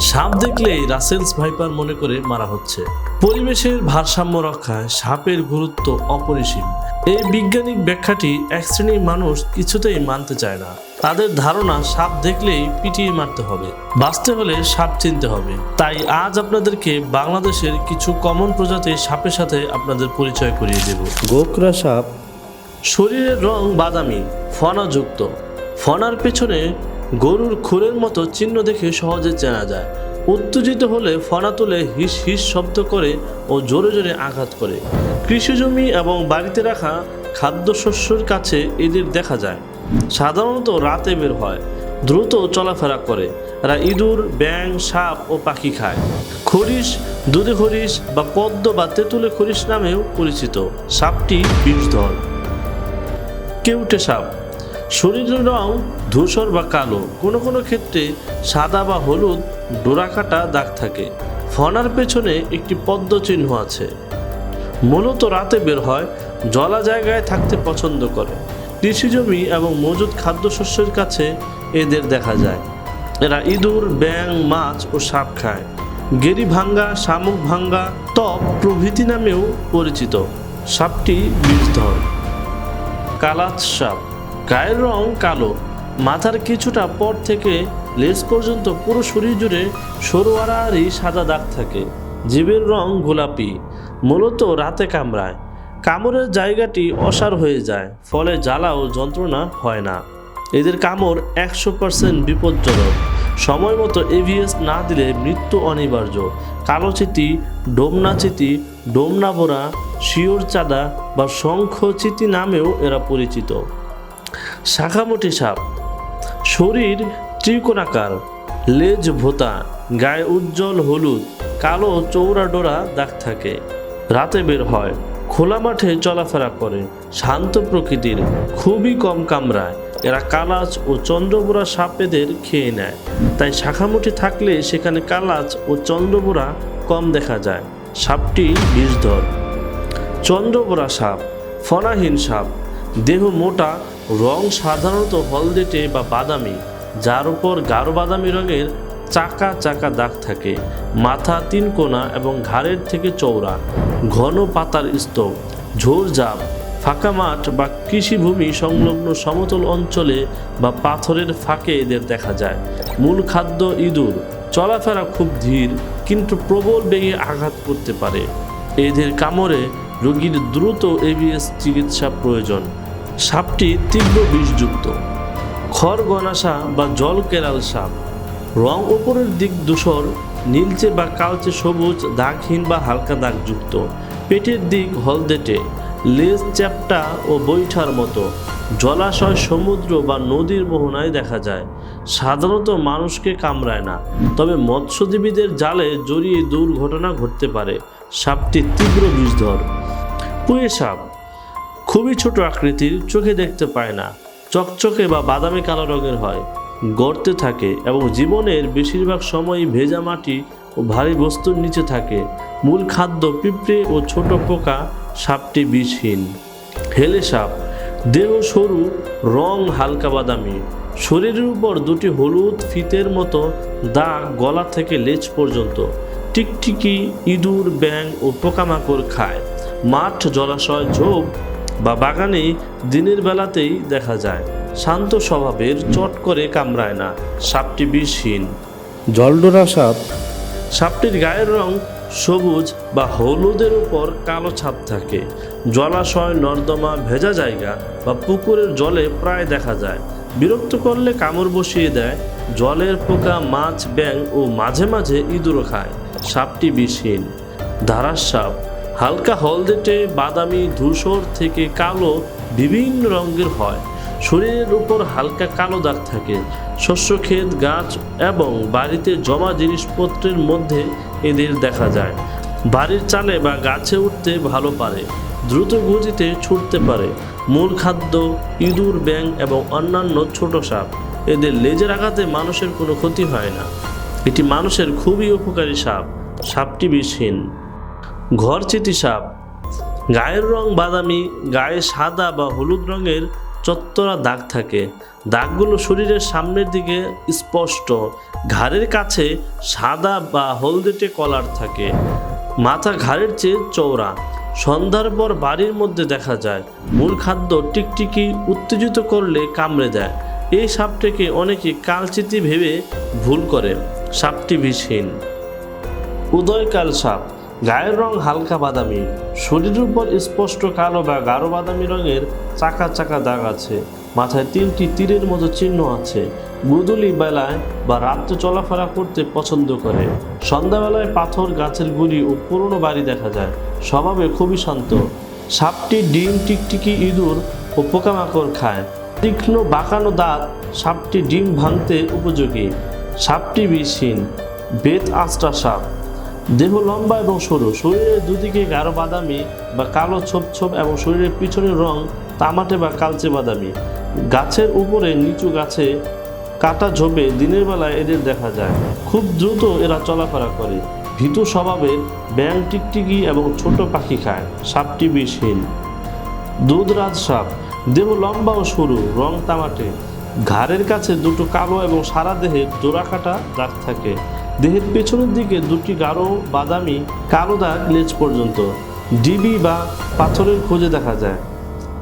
সাপ দেখলেই Russell's viper মনে করে মারা হচ্ছে। পরিবেশের ভারসাম্য রক্ষায় সাপের গুরুত্ব অপরিসীম। এই বৈজ্ঞানিক ব্যাখ্যাটি এক শ্রেণির মানুষ কিছুতেই মানতে চায় না। তাদের ধারণা সাপ দেখলেই পিটিয়ে মারতে হবে। বাঁচতে হলে সাপ চিনতে হবে। তাই আজ আপনাদেরকে বাংলাদেশের কিছু কমন প্রজাতির সাপের সাথে আপনাদের পরিচয় করিয়ে দেব। গোকরা সাপ শরীরের রং বাদামি ফনাযুক্ত ফনার পেছনে গরুর খুরের মতো চিহ্ন দেখে সহজে চেনা যায়। উত্তেজিত হলে ফনা তুলে হিস হিস শব্দ করে ও জোরে জোরে আঘাত করে। কৃষিজমি এবং বাড়িতে রাখা খাদ্যশস্যের কাছে এদের দেখা যায়। সাধারণত রাতে বের হয়, দ্রুত চলাফেরা করে। এরা ইঁদুর ব্যাং সাপ ও পাখি খায়। খরিশ, দুধে খরিশ বা পদ্ম বা তেঁতুলে খরিশ নামেও পরিচিত। সাপটি বিষধর। কেউটে সাপ। শরীরের রং ধূসর বা কালো। কোনো কোনো ক্ষেত্রে সাদা বা হলুদ ডোরাকাটা দাগ থাকে। ফনার পেছনে একটি পদ্ম চিহ্ন আছে। মূলত রাতে বের হয়, জলা জায়গায় থাকতে পছন্দ করে। কৃষিজমি এবং মজুদ খাদ্যশস্যের কাছে এদের দেখা যায়। এরা ইঁদুর ব্যাং মাছ ও সাপ খায়। গেরি ভাঙ্গা, শামুক ভাঙ্গা, তপ প্রভৃতি নামেও পরিচিত। সাপটি বিষধর কালাত সাপ। গায়ের রং কালো। মাথার কিছুটা পর থেকে লেজ পর্যন্ত পুরো শরীর জুড়ে সরোয়ারারই সাদা দাগ থাকে। জীবের রং গোলাপি, মূলত রাতে কামড়ায়। কামড়ের জায়গাটি অসার হয়ে যায়, ফলে জ্বালা ও যন্ত্রণা হয় না। এদের কামড় একশো পার্সেন্ট বিপজ্জনক। সময় মতো এভিএস না দিলে মৃত্যু অনিবার্য। কালো চিতি ডোমনা চিতি ডোমনা বোরা শিওর চাঁদা বা শঙ্খ চিতি নামেও এরা পরিচিত। শাখামুটি সাপ, শরীর ত্রিকোণাকার, লেজ ভোতা, গায়ে উজ্জ্বল হলুদ, কালো চৌড়া ডোরা দাগ থাকে। রাতে বের হয়, খোলা মাঠে চলাফেরা করে, শান্ত প্রকৃতির খুবই কম কামড়ায় এরা কালাচ ও চন্দ্রবোরা সাপেদের খেয়ে নেয়। তাই শাখামুঠি থাকলে সেখানে কালাচ ও চন্দ্রবোরা কম দেখা যায়। সাপটি বিষধর। চন্দ্রবোরা সাপ, ফনাহীন সাপ, দেহ মোটা রং সাধারণত হলদেটে বা বাদামি, যার উপর গাঢ় বাদামি রঙের চাকা চাকা দাগ থাকে। মাথা তিন কোনা এবং ঘাড়ের থেকে চৌড়া ঘন পাতার স্তূপ ঝোড়ঝাপ ফাঁকা মাঠ বা কৃষিভূমি সংলগ্ন সমতল অঞ্চলে বা পাথরের ফাঁকে এদের দেখা যায়। মূল খাদ্য ইঁদুর। চলাফেরা খুব ধীর, কিন্তু প্রবল বেগে আঘাত করতে পারে। এদের কামড়ে রোগীর দ্রুত এবিএস চিকিৎসা প্রয়োজন। সাপটি তীব্র বিষযুক্ত। খড়গনাশা বা জল কেরাল সাপ। রং ওপরের দিক ধূসর, নীলচে বা কালচে সবুজ, দাগহীন বা হালকা দাগযুক্ত। পেটের দিক হলদেটে, লেজ চ্যাপ্টা ও বৈঠার মতো। জলাশয়, সমুদ্র বা নদীর মোহনায় দেখা যায়। সাধারণত মানুষকে কামড়ায় না, তবে মৎস্যজীবীদের জালে জড়িয়ে দুর্ঘটনা ঘটতে পারে। সাপটি তীব্র বিষধর। পুয়ে সাপ খুবই ছোট আকৃতির চোখে দেখতে পায় না। চকচকে বা বাদামি কালো রঙের হয়। গর্তে থাকে এবং জীবনের বেশিরভাগ সময়ই ভেজা মাটি ও ভারী বস্তুর নিচে থাকে। মূল খাদ্য পিঁপড়ে ও ছোট পোকা, সাপটি বিষহীন। হেলে সাপ, দেহ সরু, রং হালকা বাদামি। শরীরের উপর দুটি হলুদ ফিতের মতো দাগ গলা থেকে লেজ পর্যন্ত। টিকটিকি, ইঁদুর ব্যাং ও পোকামাকড় খায়। মাঠ জলাশয় ঝোপ বা বাগানে দিনের বেলাতেই দেখা যায় শান্ত স্বভাবের চট করে কামড়ায় না সাপটি বিষহীন। জলডোরা সাপ। সাপটির গায়ের রং সবুজ বা হলুদের উপর কালো ছাপ থাকে। জলাশয় নর্দমা ভেজা জায়গা বা পুকুরের জলে প্রায় দেখা যায়। বিরক্ত করলে কামড় বসিয়ে দেয় জলের পোকা মাছ ব্যাং ও মাঝে মাঝে ইঁদুরও খায়। সাপটি বিষহীন। ধারাস সাপ হালকা হলদেটে বাদামি ধূসর থেকে কালো বিভিন্ন রঙের হয়। শরীরের উপর হালকা কালো দাগ থাকে। শস্যক্ষেত গাছ এবং বাড়িতে জমা জিনিসপত্রের মধ্যে এদের দেখা যায়। বাড়ির চালে বা গাছে উঠতে ভালো পারে, দ্রুত গতিতে ছুটতে পারে। মূল খাদ্য, ইঁদুর ব্যাং এবং অন্যান্য ছোট সাপ। এদের লেজের আঘাতে মানুষের কোনো ক্ষতি হয় না। এটি মানুষের খুবই উপকারী সাপ। সাপটি বিষহীন। ঘরচিতি সাপ। গায়ের রং বাদামি, গায়ে সাদা বা হলুদ রঙের চত্বরা দাগ থাকে। দাগগুলো শরীরের সামনের দিকে স্পষ্ট। ঘাড়ের কাছে সাদা বা হলদেটে কলার থাকে। মাথা ঘাড়ের চেয়ে চওড়া। সন্ধ্যার পর বাড়ির মধ্যে দেখা যায়, মূল খাদ্য টিকটিকি উত্তেজিত করলে কামড়ে দেয় এই সাপটিকে অনেকে কালচিতি ভেবে ভুল করে। সাপটি বিষহীন। উদয়কাল সাপ। গায়ের রং হালকা বাদামি, শরীরের উপর স্পষ্ট কালো বা গাঢ় বাদামি রঙের চাকা চাকা দাগ আছে, মাথায় তিনটি তীরের মতো চিহ্ন আছে গুদুলি বেলায় বা রাত্রে চলাফেরা করতে পছন্দ করে। সন্ধ্যাবেলায় পাথর, গাছের গুড়ি ও পুরনো বাড়ি দেখা যায়, স্বভাবে খুবই শান্ত। সাপটি ডিম, টিকটিকি, ইঁদুর ও পোকামাকড় খায়। তীক্ষ্ণ বাঁকানো দাঁত সাপটি ডিম ভাঙতে উপযোগী। সাপটি বিষহীন। বেত আঁচটা সাপ। দেহ লম্বা এবং সরু। শরীরের দুদিকে গাঢ় বাদামি বা কালো ছোপ ছোপ এবং শরীরের পিছনের রং তামাটে বা কালচে বাদামি। গাছের উপরে নিচু গাছে কাটা ঝোপে দিনের বেলায় এদের দেখা যায়। খুব দ্রুত এরা চলাফেরা করে। ভীতু স্বভাবের ব্যাং টিকটিকি এবং ছোট পাখি খায়। সাপটি বিষহীন। দুধরাজ সাপ। দেহ লম্বা ও সরু, রং তামাটে। ঘাড়ের কাছে দুটো কালো এবং সারা দেহে কাটা দাগ থাকে। দেহের পেছনের দিকে দুটি গাঢ়, বাদামি, কালো দাগ লেজ পর্যন্ত। ডিবি বা পাথরের খোঁজে দেখা যায়।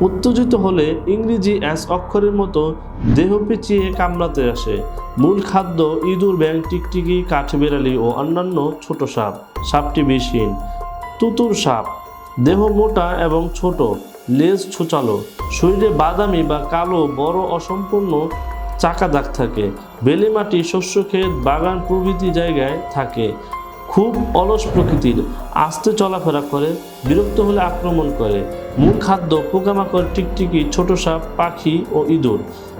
উত্তেজিত হলে ইংরেজি অ্যাস অক্ষরের মতো দেহ পেঁচিয়ে কামড়াতে আসে। মূল খাদ্য ইঁদুর ব্যাং টিকটিকি কাঠবেড়ালি ও অন্যান্য ছোট সাপ। সাপটি বিষহীন তুতুর সাপ। দেহ মোটা এবং ছোট, লেজ ছোচালো। শরীরে বাদামি বা কালো বড় অসম্পূর্ণ চাকা দাগ থাকে। বেলে মাটি শস্য ক্ষেত, বাগান প্রভৃতি জায়গায় থাকে। খুব অলস প্রকৃতির, আস্তে চলাফেরা করে, বিরক্ত হলে আক্রমণ করে। মূল খাদ্য পোকামাকড়, টিকটিকি, ছোট সাপ, পাখি ও ইঁদুর।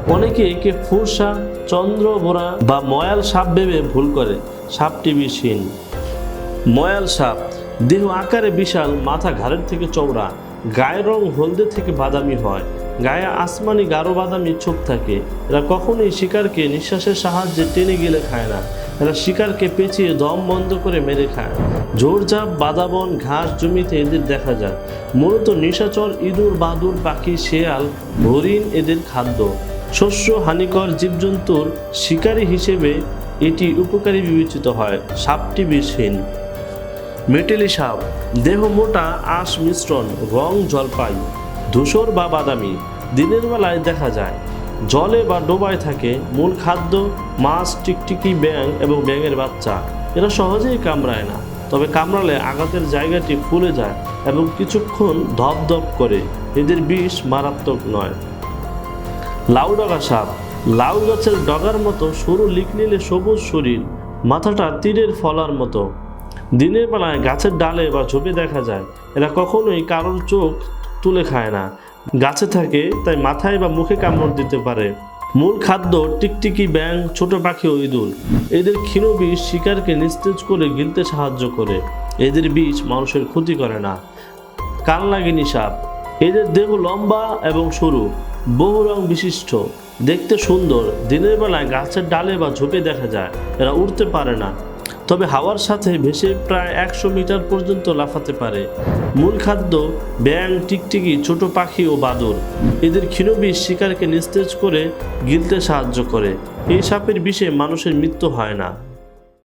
অনেকে একে ফুরসা চন্দ্র চন্দ্রবোরা বা ময়াল সাপ ভেবে ভুল করে। সাপটি বিষহীন ময়াল সাপ, দেহ আকারে বিশাল, মাথা ঘাড়ের থেকে চওড়া। গায়ের রং হলদে থেকে বাদামি হয়। গায়ে আসমানি গাঢ় বাদামি ছোপ থাকে। এরা কখনোই শিকারকে নিঃশ্বাসের সাহায্যে টেনে গেলে খায় না। এরা শিকারকে পেঁচিয়ে দম বন্ধ করে মেরে খায়। ঝোড়ঝাপ বাদাবন ঘাস জমিতে এদের দেখা যায়। মূলত নিশাচর, ইঁদুর, বাদুর, পাখি, শেয়াল, হরিণ এদের খাদ্য। শস্য হানিকর জীবজন্তুর শিকারী হিসেবে এটি উপকারী বিবেচিত হয়। সাপটি বিষহীন। মেটেলি সাপ। দেহ মোটা, আঁশ মিশ্রণ, রং জলপাই। ধূসর বা বাদামি, দিনের বেলায় দেখা যায়। জলে বা ডোবায় থাকে মূল খাদ্য, মাছ, টিকটিকি ব্যাং এবং ব্যাঙের বাচ্চা। এরা সহজেই কামড়ায় না, তবে কামড়ালে আঘাতের জায়গাটি ফুলে যায় এবং কিছুক্ষণ ধপধপ করে। এদের বিষ মারাত্মক নয়। লাউ ডগা সাপ। লাউ গাছের ডগার মতো সরু লিকলিলে সবুজ শরীর, মাথাটা তীরের ফলার মতো। দিনের বেলায় গাছের ডালে বা ঝোপে দেখা যায়, এরা কখনোই কারোর চোখ তুলে খায় না। গাছে থাকে, তাই মাথায় বা মুখে কামড় দিতে পারে। মূল খাদ্য টিকটিকি ব্যাং ছোট পাখি ও ইঁদুর। এদের ক্ষীণ বিষ শিকারকে নিস্তেজ করে গিলতে সাহায্য করে। এদের বিষ মানুষের ক্ষতি করে না। কানলাগিনী সাপ এদের দেহ লম্বা এবং সরু, বহু রং বিশিষ্ট। দেখতে সুন্দর। দিনের বেলায় গাছের ডালে বা ঝোপে দেখা যায়। এরা উড়তে পারে না। তবে হাওয়ার সাথে ভেসে প্রায় একশো মিটার পর্যন্ত লাফাতে পারে। মূল খাদ্য ব্যাং টিকটিকি, ছোট পাখি ও বাদুর। এদের ক্ষীণবিষ শিকারকে নিস্তেজ করে গিলতে সাহায্য করে। এই সাপের বিষে মানুষের মৃত্যু হয় না।